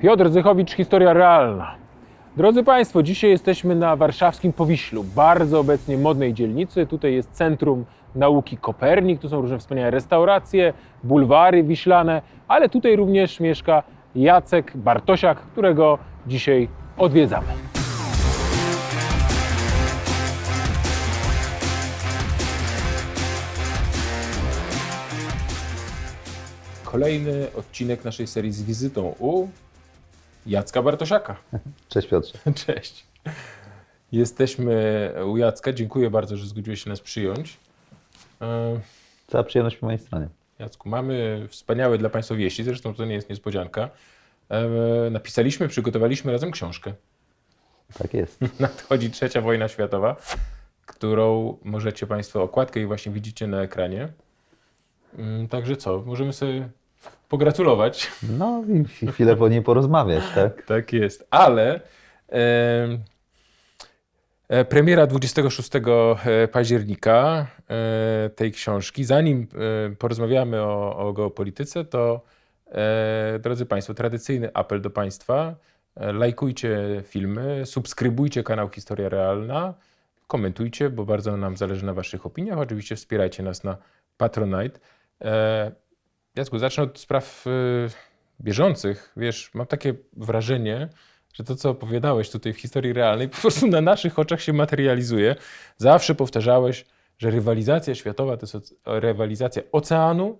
Piotr Zychowicz, historia realna. Drodzy Państwo, dzisiaj jesteśmy na warszawskim Powiślu, bardzo obecnie modnej dzielnicy. Tutaj jest Centrum Nauki Kopernik, tu są różne wspaniałe restauracje, bulwary wiślane, ale tutaj również mieszka Jacek Bartosiak, którego dzisiaj odwiedzamy. Kolejny odcinek naszej serii z wizytą u Jacka Bartosiaka. Cześć Piotrze. Cześć. Jesteśmy u Jacka. Dziękuję bardzo, że zgodziłeś się nas przyjąć. E, Cała przyjemność po mojej stronie. Jacku, mamy wspaniałe dla Państwa wieści, zresztą to nie jest niespodzianka. E, Napisaliśmy, przygotowaliśmy razem książkę. Tak jest. Nadchodzi trzecia wojna światowa, którą możecie Państwo, okładkę i właśnie widzicie na ekranie. Mm, Także co, możemy sobie pogratulować. No i chwilę po niej porozmawiać, tak? Tak jest, ale e, e, premiera 26 października e, tej książki, zanim e, porozmawiamy o, o geopolityce, to e, drodzy Państwo, tradycyjny apel do Państwa, e, lajkujcie filmy, subskrybujcie kanał Historia Realna, komentujcie, bo bardzo nam zależy na Waszych opiniach, oczywiście wspierajcie nas na Patronite. E, Jacku, zacznę od spraw y, bieżących. Wiesz, mam takie wrażenie, że to, co opowiadałeś tutaj w historii realnej, po prostu na naszych oczach się materializuje. Zawsze powtarzałeś, że rywalizacja światowa to jest rywalizacja oceanu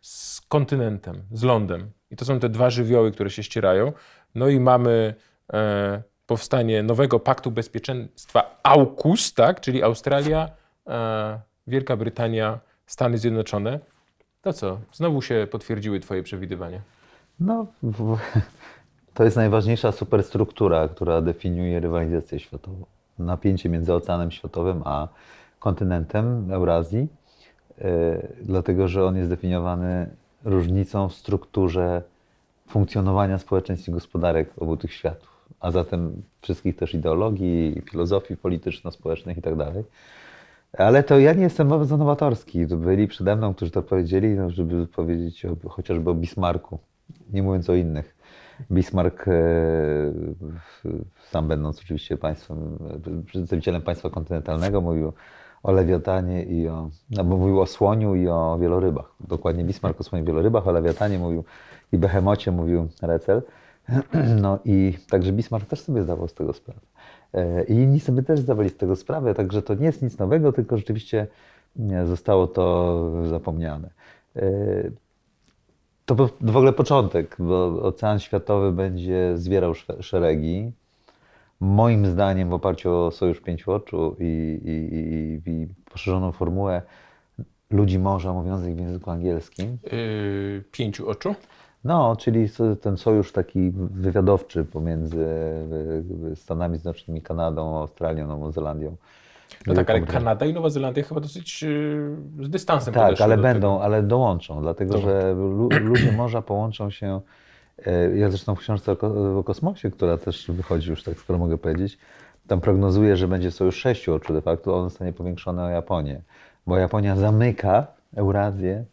z kontynentem, z lądem. I to są te dwa żywioły, które się ścierają. No i mamy e, powstanie nowego paktu bezpieczeństwa AUKUS, tak? czyli Australia, e, Wielka Brytania, Stany Zjednoczone. To co? Znowu się potwierdziły Twoje przewidywania. No, to jest najważniejsza superstruktura, która definiuje rywalizację światową. Napięcie między Oceanem Światowym a kontynentem Eurazji, yy, dlatego że on jest definiowany różnicą w strukturze funkcjonowania społeczeństw i gospodarek obu tych światów, a zatem wszystkich też ideologii, filozofii polityczno-społecznych i tak. Ale to ja nie jestem bardzo nowatorski. To byli przede mną, którzy to powiedzieli, no, żeby powiedzieć o, chociażby o Bismarcku, nie mówiąc o innych. Bismarck, e, sam będąc oczywiście państwem, przedstawicielem państwa kontynentalnego, mówił o lewiatanie i o, no, bo mówił o słoniu i o wielorybach. Dokładnie Bismarck o słoniu i wielorybach, o lewiatanie mówił i behemocie mówił Recel. No i także Bismarck też sobie zdawał z tego sprawę. E, I inni sobie też zdawali z tego sprawę, także to nie jest nic nowego, tylko rzeczywiście zostało to zapomniane. E, To w ogóle początek, bo Ocean Światowy będzie zwierał sze- szeregi. Moim zdaniem w oparciu o Sojusz Pięciu Oczu i, i, i, i poszerzoną formułę ludzi morza mówiących w języku angielskim. Yy, pięciu oczu? No, czyli ten sojusz taki wywiadowczy pomiędzy y, y, Stanami Zjednoczonymi, Kanadą, Australią, Nową Zelandią. No tak, ale Kanada i Nowa Zelandia chyba dosyć yy, z dystansem Tak, ale będą, Tego. ale dołączą, dlatego że lu, ludzie morza połączą się. e, Ja zresztą w książce o, ko- o kosmosie, która też wychodzi już, tak skoro mogę powiedzieć, tam prognozuję, że będzie sojusz sześciu oczu de facto, on zostanie powiększony o Japonię, bo Japonia zamyka Eurazję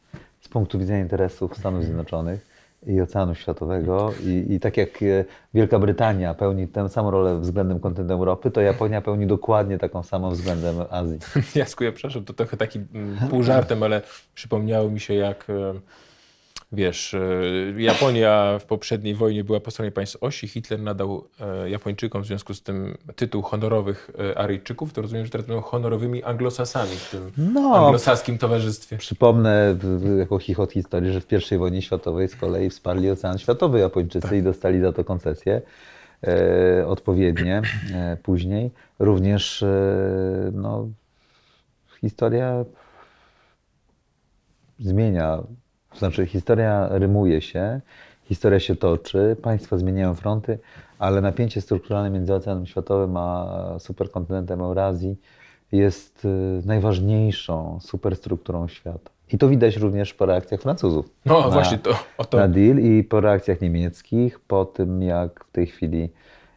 z punktu widzenia interesów Stanów Zjednoczonych i Oceanu Światowego i, i tak jak e, Wielka Brytania pełni tę samą rolę względem kontynentu Europy, to Japonia pełni dokładnie taką samą względem Azji. Jasku, ja przepraszam, to trochę taki mm, pół żartem, ale przypomniało mi się jak, wiesz, e, Japonia w poprzedniej wojnie była po stronie państw osi, Hitler nadał e, Japończykom w związku z tym tytuł honorowych e, Aryjczyków, to rozumiem, że teraz będą honorowymi anglosasami w tym No, anglosaskim towarzystwie. Przypomnę jako chichot historii, że w I wojnie światowej z kolei wsparli Ocean Światowy Japończycy i dostali za to koncesje e, odpowiednie e, później. Również e, no, historia zmienia, to znaczy historia rymuje się, historia się toczy, państwa zmieniają fronty, ale napięcie strukturalne między Oceanem Światowym a superkontynentem Eurazji jest y, najważniejszą superstrukturą świata. I to widać również po reakcjach Francuzów No na, właśnie to, to na deal i po reakcjach niemieckich, po tym jak w tej chwili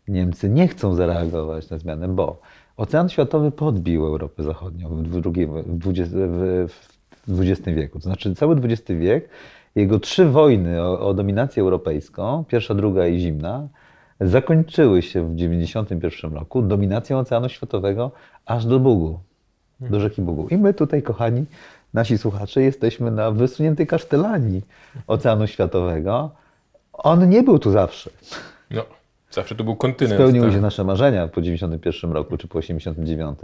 Niemcy nie chcą zareagować na zmianę, bo Ocean Światowy podbił Europę Zachodnią w, drugim, w, XX, w, w XX wieku. To znaczy cały XX wiek Jego trzy wojny o, o dominację europejską, pierwsza, druga i zimna, zakończyły się w 1991 roku dominacją Oceanu Światowego aż do Bugu, do rzeki Bugu. I my tutaj, kochani, nasi słuchacze, jesteśmy na wysuniętej kasztelanii Oceanu Światowego. On nie był tu zawsze. No, zawsze to był kontynent. Spełniły tak. się nasze marzenia po 91 roku czy po 89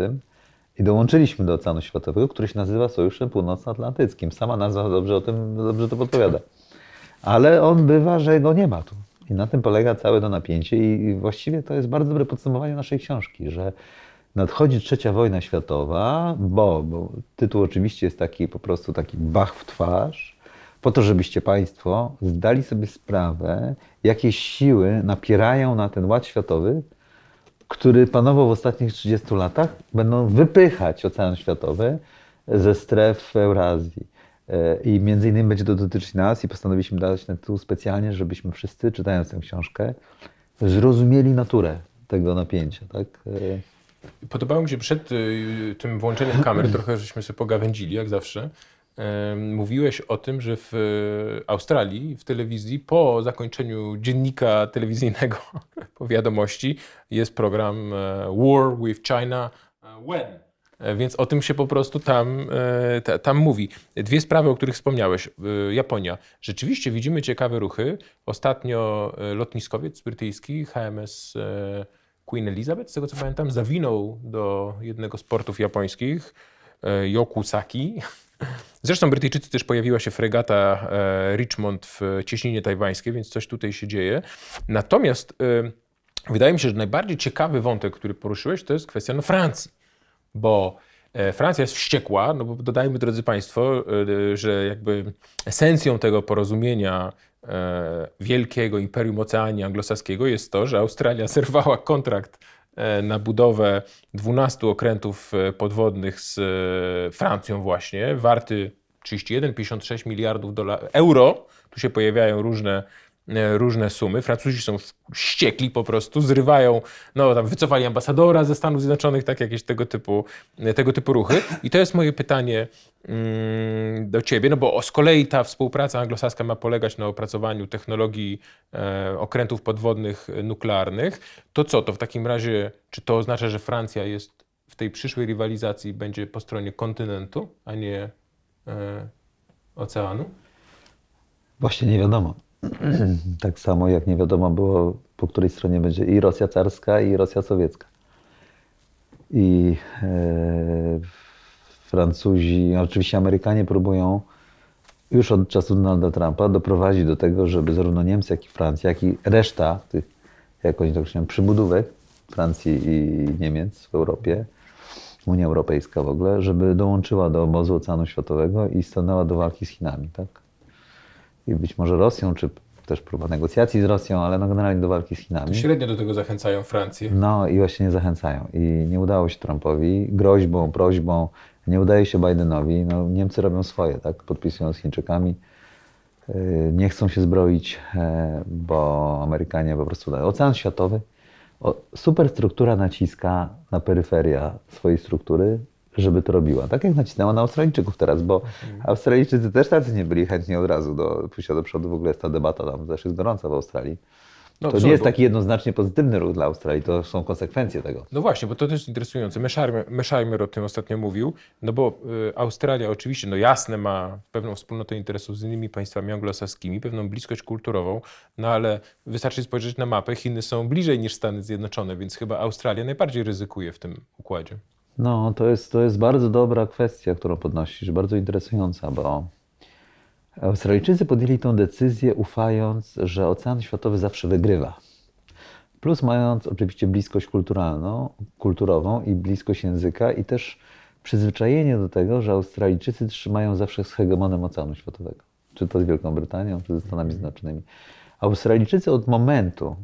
i dołączyliśmy do Oceanu Światowego, który się nazywa Sojuszem Północnoatlantyckim. Sama nazwa dobrze o tym dobrze to podpowiada. Ale on bywa, że go nie ma tu. I na tym polega całe to napięcie i właściwie to jest bardzo dobre podsumowanie naszej książki, że nadchodzi trzecia wojna światowa, bo, bo tytuł oczywiście jest taki po prostu taki bach w twarz, po to, żebyście Państwo zdali sobie sprawę, jakie siły napierają na ten ład światowy, który panował w ostatnich 30 latach, będą wypychać ocean światowy ze stref Eurazji. E, I między innymi będzie to dotyczyć nas i postanowiliśmy dać ten tytuł specjalnie, żebyśmy wszyscy, czytając tę książkę, zrozumieli naturę tego napięcia. Tak? E, Podobało mi się przed y, tym włączeniem kamer, trochę żeśmy sobie pogawędzili, jak zawsze. Mówiłeś o tym, że w y, Australii, w telewizji, po zakończeniu dziennika telewizyjnego, po wiadomości, jest program e, War with China e, When. E, Więc o tym się po prostu tam, e, ta- tam mówi. Dwie sprawy, o których wspomniałeś. E, Japonia. Rzeczywiście widzimy ciekawe ruchy. Ostatnio e, lotniskowiec brytyjski HMS e, Queen Elizabeth, z tego co pamiętam, zawinął do jednego z portów japońskich, e, Yokusaki. Zresztą Brytyjczycy też pojawiła się fregata e, Richmond w cieśninie tajwańskiej, więc coś tutaj się dzieje. Natomiast e, wydaje mi się, że najbardziej ciekawy wątek, który poruszyłeś, to jest kwestia no, Francji bo e, Francja jest wściekła, no bo dodajmy, drodzy Państwo, że jakby esencją tego porozumienia wielkiego imperium Oceanii Anglosaskiego jest to, że Australia zerwała kontrakt na budowę 12 okrętów e, podwodnych z e, Francją właśnie, warty 31-56 miliardów euro. Tu się pojawiają różne e, różne sumy. Francuzi są wściekli po prostu, zrywają, no tam wycofali ambasadora ze Stanów Zjednoczonych, tak jakieś tego typu, tego typu ruchy. I to jest moje pytanie mm, do ciebie, no bo z kolei ta współpraca anglosaska ma polegać na opracowaniu technologii e, okrętów podwodnych e, nuklearnych. To co, to w takim razie, czy to oznacza, że Francja jest w tej przyszłej rywalizacji będzie po stronie kontynentu, a nie e, oceanu? Właśnie nie wiadomo. tak samo jak nie wiadomo było, po której stronie będzie i Rosja carska, i Rosja sowiecka. I e, Francuzi, oczywiście Amerykanie próbują już od czasu Donalda Trumpa doprowadzić do tego, żeby zarówno Niemcy, jak i Francja, jak i reszta tych, jak oni to określają, przybudówek Francji i Niemiec w Europie, Unia Europejska w ogóle, żeby dołączyła do obozu Oceanu Światowego i stanęła do walki z Chinami, tak? I być może Rosją, czy też próba negocjacji z Rosją, ale no generalnie do walki z Chinami. Średnio do tego zachęcają Francję. No i właśnie nie zachęcają. I nie udało się Trumpowi groźbą, prośbą, nie udaje się Bidenowi. No, Niemcy robią swoje, tak? Podpisują z Chińczykami. Yy, Nie chcą się zbroić, e, bo Amerykanie po prostu dają. Ocean światowy, superstruktura naciska na peryferia swojej struktury, żeby to robiła. Tak jak nacisnęła na Australijczyków teraz, bo Australijczycy też tacy nie byli chętni od razu do pójścia do przodu. W ogóle jest ta debata tam też jest gorąca w Australii. No, To nie jest taki jednoznacznie pozytywny ruch dla Australii, to są konsekwencje tego. No właśnie, bo to też interesujące. Meszajmer, Meszajmer o tym ostatnio mówił, no bo y, Australia oczywiście, no jasne, ma pewną wspólnotę interesów z innymi państwami anglosaskimi, pewną bliskość kulturową, no ale wystarczy spojrzeć na mapę, Chiny są bliżej niż Stany Zjednoczone, więc chyba Australia najbardziej ryzykuje w tym układzie. No, to jest, to jest bardzo dobra kwestia, którą podnosisz, bardzo interesująca, bo Australijczycy podjęli tę decyzję ufając, że Ocean Światowy zawsze wygrywa. Plus mając oczywiście bliskość kulturalną, kulturową i bliskość języka i też przyzwyczajenie do tego, że Australijczycy trzymają zawsze z hegemonem Oceanu Światowego. Czy to z Wielką Brytanią, czy ze Stanami Zjednoczonymi. Australijczycy od momentu,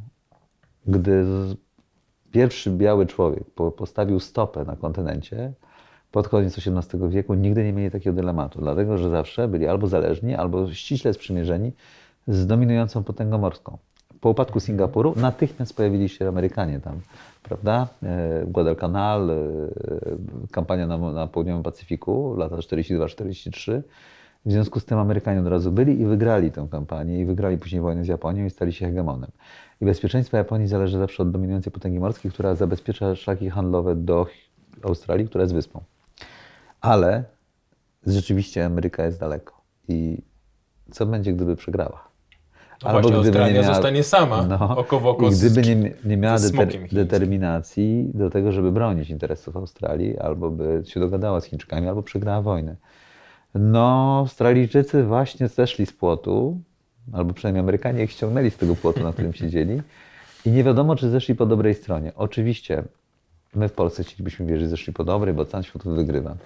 gdy pierwszy biały człowiek po- postawił stopę na kontynencie pod koniec XVIII wieku, nigdy nie mieli takiego dylematu, dlatego że zawsze byli albo zależni, albo ściśle sprzymierzeni z dominującą potęgą morską. Po upadku Singapuru natychmiast pojawili się Amerykanie tam, prawda? E, Guadalcanal, e, kampania na, na południowym Pacyfiku, lata 42-43. W związku z tym Amerykanie od razu byli i wygrali tę kampanię i wygrali później wojnę z Japonią i stali się hegemonem. I bezpieczeństwo Japonii zależy zawsze od dominującej potęgi morskiej, która zabezpiecza szlaki handlowe do Australii, która jest wyspą. Ale rzeczywiście Ameryka jest daleko. I co będzie, gdyby przegrała? No właśnie, Australia zostanie sama, oko w oko gdyby nie, nie miała deter, determinacji do tego, żeby bronić interesów Australii, albo by się dogadała z Chińczykami, albo przegrała wojnę. No, Australijczycy właśnie zeszli z płotu, albo przynajmniej Amerykanie ich ściągnęli z tego płotu, na którym siedzieli. I nie wiadomo, czy zeszli po dobrej stronie. Oczywiście, my w Polsce chcielibyśmy wierzyć, że zeszli po dobrej, bo ocean światowy wygrywa.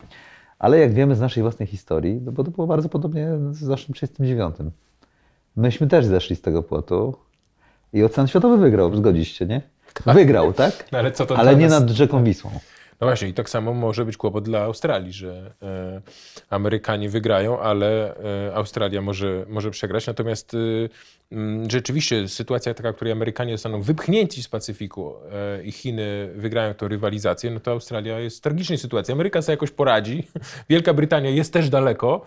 Ale jak wiemy z naszej własnej historii, no bo to było bardzo podobnie z naszym 39. Myśmy też zeszli z tego płotu i ocean światowy wygrał, zgodzisz się, nie? Wygrał, tak? No ale co to Ale nie nas- nad rzeką Wisłą. No właśnie, i tak samo może być kłopot dla Australii, że e, Amerykanie wygrają, ale e, Australia może, może przegrać. Natomiast e, mm, rzeczywiście sytuacja taka, w której Amerykanie zostaną wypchnięci z Pacyfiku e, i Chiny wygrają tę rywalizację, no to Australia jest w tragicznej sytuacji. Ameryka sobie jakoś poradzi. Wielka Brytania jest też daleko,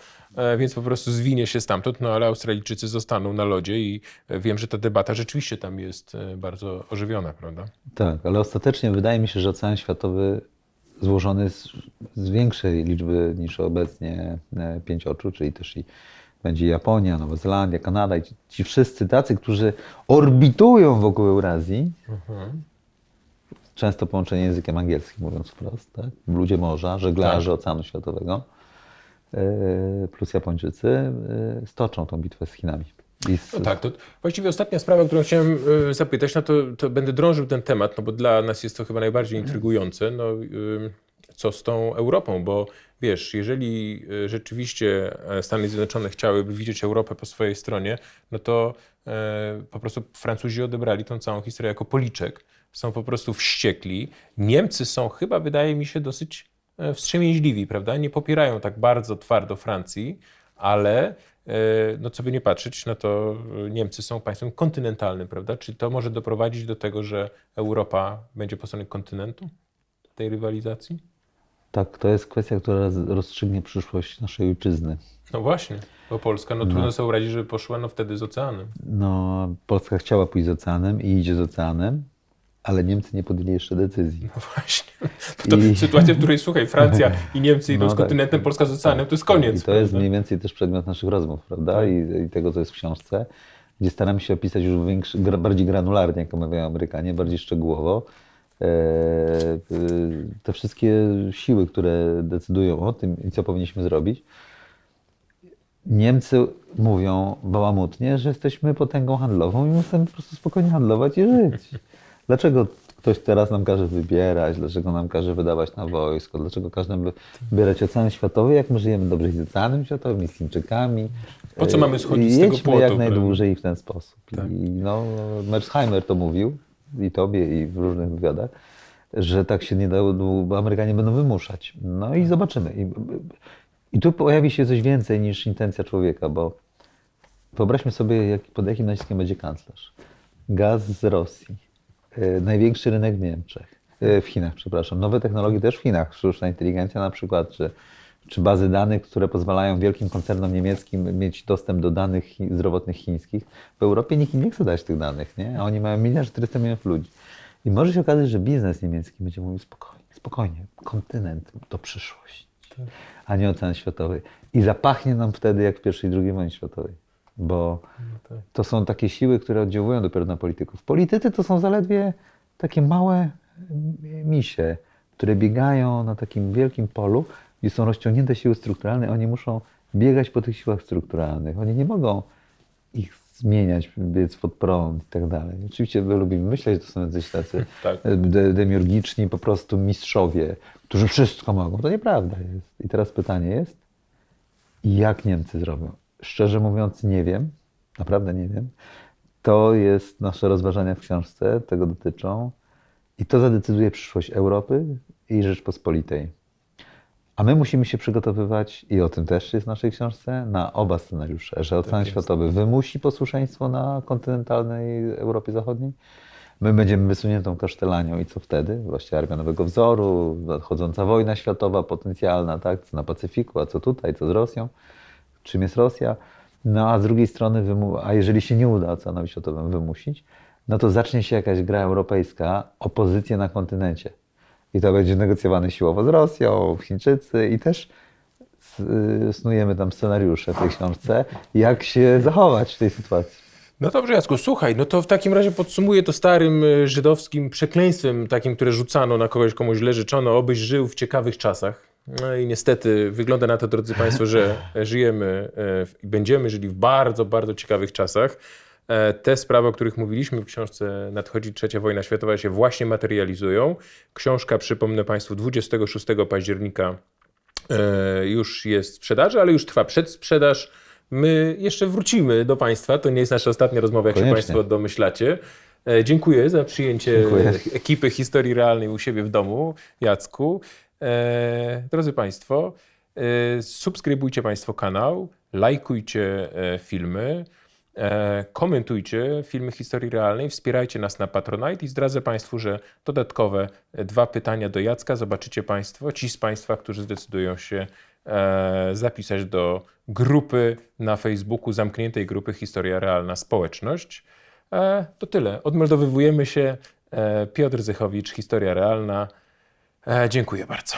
więc po prostu zwinie się stamtąd, no ale Australijczycy zostaną na lodzie i wiem, że ta debata rzeczywiście tam jest bardzo ożywiona, prawda? Tak, ale ostatecznie wydaje mi się, że ocean światowy złożony z, z większej liczby niż obecnie e, pięć oczu, czyli też i będzie Japonia, Nowa Zelandia, Kanada i ci, ci wszyscy tacy, którzy orbitują wokół Eurazji, często połączenie językiem angielskim, mówiąc wprost, tak? ludzie morza, żeglarze Oceanu Światowego, e, plus Japończycy, e, stoczą tą bitwę z Chinami. No tak, to właściwie ostatnia sprawa, którą chciałem e, zapytać, no to, to będę drążył ten temat, no bo dla nas jest to chyba najbardziej intrygujące, no y, co z tą Europą, bo wiesz, jeżeli e, rzeczywiście e, Stany Zjednoczone chciałyby widzieć Europę po swojej stronie, no to e, po prostu Francuzi odebrali tą całą historię jako policzek, są po prostu wściekli. Niemcy są chyba, wydaje mi się, dosyć e, wstrzemięźliwi, prawda? Nie popierają tak bardzo twardo Francji, ale no co by nie patrzeć, no to e, Niemcy są państwem kontynentalnym, prawda? Czy to może doprowadzić do tego, że Europa będzie po stronie kontynentu tej rywalizacji? tak, to jest kwestia, która roz- rozstrzygnie przyszłość naszej ojczyzny. No właśnie, bo Polska, no trudno sobie wyobrazić, żeby poszła no wtedy z oceanem. No, Polska chciała pójść z oceanem i idzie z oceanem, ale Niemcy nie podjęli jeszcze decyzji. No właśnie. To I- sytuacja, w której słuchaj, Francja i Niemcy idą No z tak. kontynentem, Polska z oceanem, to jest koniec. I to jest mniej więcej też przedmiot naszych rozmów, prawda? Tak. I, I tego, co jest w książce, gdzie staramy się opisać już większy, bardziej granularnie, jak mawiają Amerykanie, bardziej szczegółowo. E, e, te wszystkie siły, które decydują o tym i co powinniśmy zrobić. Niemcy mówią bałamutnie, że jesteśmy potęgą handlową i musimy po prostu spokojnie handlować i żyć. Dlaczego ktoś teraz nam każe wybierać, dlaczego nam każe wydawać na wojsko, dlaczego nam wybierać ocean światowy, jak my żyjemy dobrze z oceanem światowym, z Chińczykami. Po co mamy schodzić I z tego płotu, jak najdłużej w ten sposób. Tak. I no, Merzheimer to mówił, i tobie, i w różnych wywiadach, że tak się nie dało, bo Amerykanie będą wymuszać. No i zobaczymy. I, i tu pojawi się coś więcej niż intencja człowieka, bo wyobraźmy sobie, jak, pod jakim naciskiem będzie kanclerz. Gaz z Rosji, największy rynek w Niemczech, e, w Chinach, przepraszam, nowe technologie też w Chinach, sztuczna inteligencja na przykład, czy, czy bazy danych, które pozwalają wielkim koncernom niemieckim mieć dostęp do danych zdrowotnych chińskich. W Europie nikt nie chce dać tych danych, nie? a oni mają miliard 400 milionów ludzi. I może się okazać, że biznes niemiecki będzie mówił spokojnie, spokojnie, kontynent to przyszłość, a nie ocean światowy. I zapachnie nam wtedy jak w pierwszej i drugiej wojnie światowej, bo tak. to są takie siły, które oddziałują dopiero na polityków. Politycy to są zaledwie takie małe misie, które biegają na takim wielkim polu, gdzie są rozciągnięte siły strukturalne. Oni muszą biegać po tych siłach strukturalnych. Oni nie mogą ich zmieniać, biec pod prąd i tak dalej. Oczywiście my lubimy myśleć, że to są jacyś tacy Tak. de, demiurgiczni po prostu mistrzowie, którzy wszystko mogą. To nieprawda jest. I teraz pytanie jest, jak Niemcy zrobią? Szczerze mówiąc, nie wiem. Naprawdę nie wiem. To jest nasze rozważania w książce, tego dotyczą. I to zadecyduje przyszłość Europy i Rzeczpospolitej. A my musimy się przygotowywać, i o tym też jest w naszej książce, na oba scenariusze, że ocean jest. światowy wymusi posłuszeństwo na kontynentalnej Europie Zachodniej. My będziemy wysuniętą kasztelanią i co wtedy? Właśnie armia nowego wzoru, nadchodząca wojna światowa potencjalna, tak? Co na Pacyfiku, a co tutaj, co z Rosją? Czym jest Rosja. No a z drugiej strony, a jeżeli się nie uda oceanowi światowym wymusić, no to zacznie się jakaś gra europejska o pozycję na kontynencie. I to będzie negocjowane siłowo z Rosją, Chińczycy i też y, snujemy tam scenariusze w tej książce, jak się zachować w tej sytuacji. No dobrze, Jacku, słuchaj, no to w takim razie podsumuję to starym e, żydowskim przekleństwem, takim, które rzucano na kogoś, komuś źle życzono, obyś żył w ciekawych czasach. No i niestety wygląda na to, drodzy Państwo, że żyjemy e, i będziemy żyli w bardzo, bardzo ciekawych czasach. E, Te sprawy, o których mówiliśmy w książce Nadchodzi trzecia wojna światowa się właśnie materializują. Książka, przypomnę Państwu, 26 października e, już jest w sprzedaży, ale już trwa przedsprzedaż. My jeszcze wrócimy do Państwa. To nie jest nasza ostatnia rozmowa, jak się Koniecznie. Państwo domyślacie. Dziękuję za przyjęcie Dziękuję. ekipy historii realnej u siebie w domu, Jacku. E, drodzy Państwo, e, subskrybujcie Państwo kanał, lajkujcie e, filmy, komentujcie filmy historii realnej, wspierajcie nas na Patronite i zdradzę Państwu, że dodatkowe dwa pytania do Jacka zobaczycie Państwo, ci z Państwa, którzy zdecydują się zapisać do grupy na Facebooku, zamkniętej grupy Historia Realna Społeczność. To tyle. Odmeldowywujemy się. Piotr Zychowicz, Historia Realna. E, dziękuję bardzo.